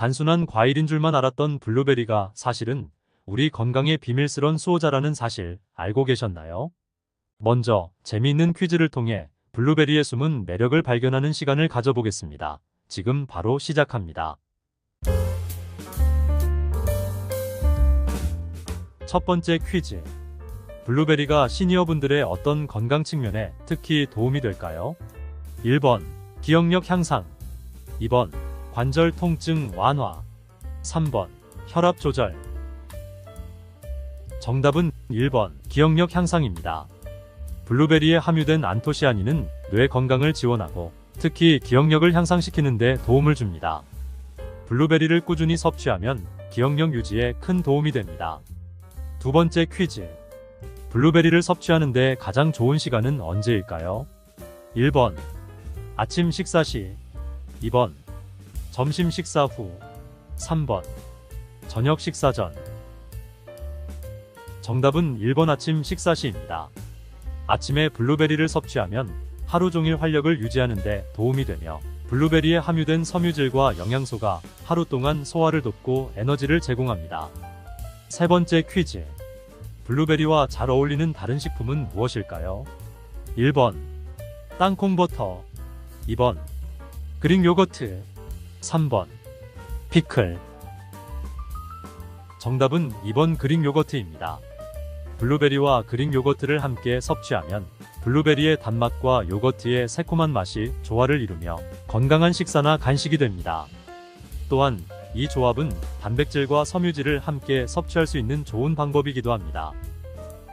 단순한 과일인 줄만 알았던 블루베리가 사실은 우리 건강의 비밀스런 수호자라는 사실 알고 계셨나요? 먼저 재미있는 퀴즈를 통해 블루베리의 숨은 매력을 발견하는 시간을 가져보겠습니다. 지금 바로 시작합니다. 첫 번째 퀴즈. 블루베리가 시니어분들의 어떤 건강 측면에 특히 도움이 될까요? 1번 기억력 향상 2번 관절 통증 완화 3번 혈압 조절 정답은 1번 기억력 향상입니다. 블루베리에 함유된 안토시아닌은 뇌 건강을 지원하고 특히 기억력을 향상시키는 데 도움을 줍니다. 블루베리를 꾸준히 섭취하면 기억력 유지에 큰 도움이 됩니다. 두 번째 퀴즈. 블루베리를 섭취하는데 가장 좋은 시간은 언제일까요? 1번. 아침 식사 시. 2번. 점심 식사 후. 3번. 저녁 식사 전. 정답은 1번 아침 식사 시입니다. 아침에 블루베리를 섭취하면 하루 종일 활력을 유지하는데 도움이 되며 블루베리에 함유된 섬유질과 영양소가 하루 동안 소화를 돕고 에너지를 제공합니다. 세 번째 퀴즈. 블루베리와 잘 어울리는 다른 식품은 무엇일까요? 1번. 땅콩버터. 2번. 그릭 요거트. 3번. 피클. 정답은 2번 그릭 요거트입니다. 블루베리와 그릭 요거트를 함께 섭취하면 블루베리의 단맛과 요거트의 새콤한 맛이 조화를 이루며 건강한 식사나 간식이 됩니다. 또한 이 조합은 단백질과 섬유질을 함께 섭취할 수 있는 좋은 방법이기도 합니다.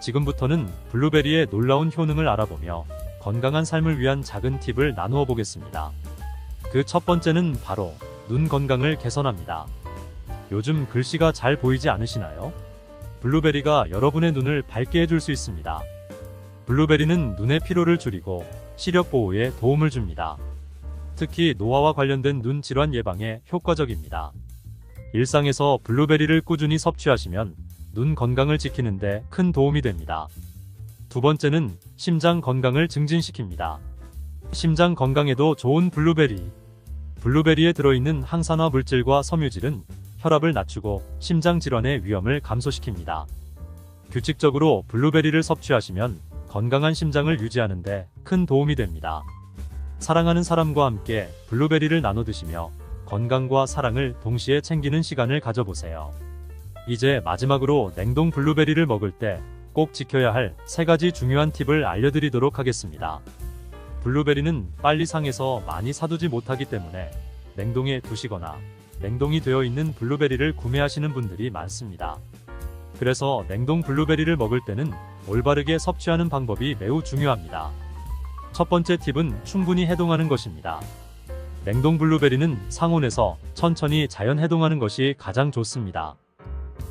지금부터는 블루베리의 놀라운 효능을 알아보며 건강한 삶을 위한 작은 팁을 나누어 보겠습니다. 그 첫 번째는 바로 눈 건강을 개선합니다. 요즘 글씨가 잘 보이지 않으시나요? 블루베리가 여러분의 눈을 밝게 해줄 수 있습니다. 블루베리는 눈의 피로를 줄이고 시력 보호에 도움을 줍니다. 특히 노화와 관련된 눈 질환 예방에 효과적입니다. 일상에서 블루베리를 꾸준히 섭취하시면 눈 건강을 지키는데 큰 도움이 됩니다. 두 번째는 심장 건강을 증진시킵니다. 심장 건강에도 좋은 블루베리. 블루베리에 들어있는 항산화 물질과 섬유질은 혈압을 낮추고 심장 질환의 위험을 감소시킵니다. 규칙적으로 블루베리를 섭취하시면 건강한 심장을 유지하는데 큰 도움이 됩니다. 사랑하는 사람과 함께 블루베리를 나눠 드시며 건강과 사랑을 동시에 챙기는 시간을 가져보세요. 이제 마지막으로 냉동 블루베리를 먹을 때 꼭 지켜야 할 세 가지 중요한 팁을 알려드리도록 하겠습니다. 블루베리는 빨리 상해서 많이 사두지 못하기 때문에 냉동에 두시거나 냉동이 되어 있는 블루베리를 구매하시는 분들이 많습니다. 그래서 냉동 블루베리를 먹을 때는 올바르게 섭취하는 방법이 매우 중요합니다. 첫 번째 팁은 충분히 해동하는 것입니다. 냉동 블루베리는 상온에서 천천히 자연 해동하는 것이 가장 좋습니다.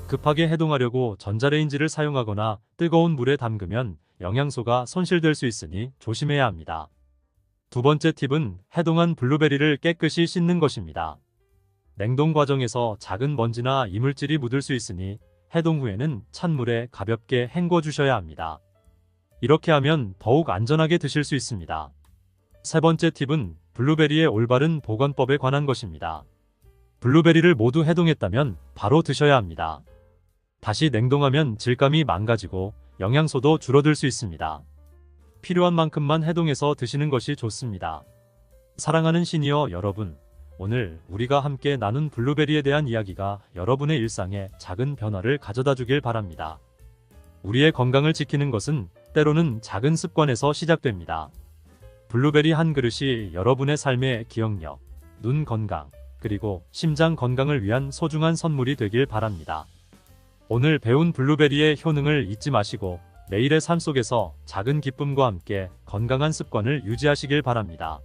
급하게 해동하려고 전자레인지를 사용하거나 뜨거운 물에 담그면 영양소가 손실될 수 있으니 조심해야 합니다. 두 번째 팁은 해동한 블루베리를 깨끗이 씻는 것입니다. 냉동 과정에서 작은 먼지나 이물질이 묻을 수 있으니 해동 후에는 찬물에 가볍게 헹궈 주셔야 합니다. 이렇게 하면 더욱 안전하게 드실 수 있습니다. 세 번째 팁은 블루베리의 올바른 보관법에 관한 것입니다. 블루베리를 모두 해동했다면 바로 드셔야 합니다. 다시 냉동하면 질감이 망가지고 영양소도 줄어들 수 있습니다. 필요한 만큼만 해동해서 드시는 것이 좋습니다. 사랑하는 시니어 여러분, 오늘 우리가 함께 나눈 블루베리에 대한 이야기가 여러분의 일상에 작은 변화를 가져다 주길 바랍니다. 우리의 건강을 지키는 것은 때로는 작은 습관에서 시작됩니다. 블루베리 한 그릇이 여러분의 삶의 기억력, 눈 건강, 그리고 심장 건강을 위한 소중한 선물이 되길 바랍니다. 오늘 배운 블루베리의 효능을 잊지 마시고 매일의 삶 속에서 작은 기쁨과 함께 건강한 습관을 유지하시길 바랍니다.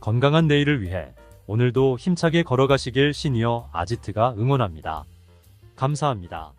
건강한 내일을 위해 오늘도 힘차게 걸어가시길 시니어 아지트가 응원합니다. 감사합니다.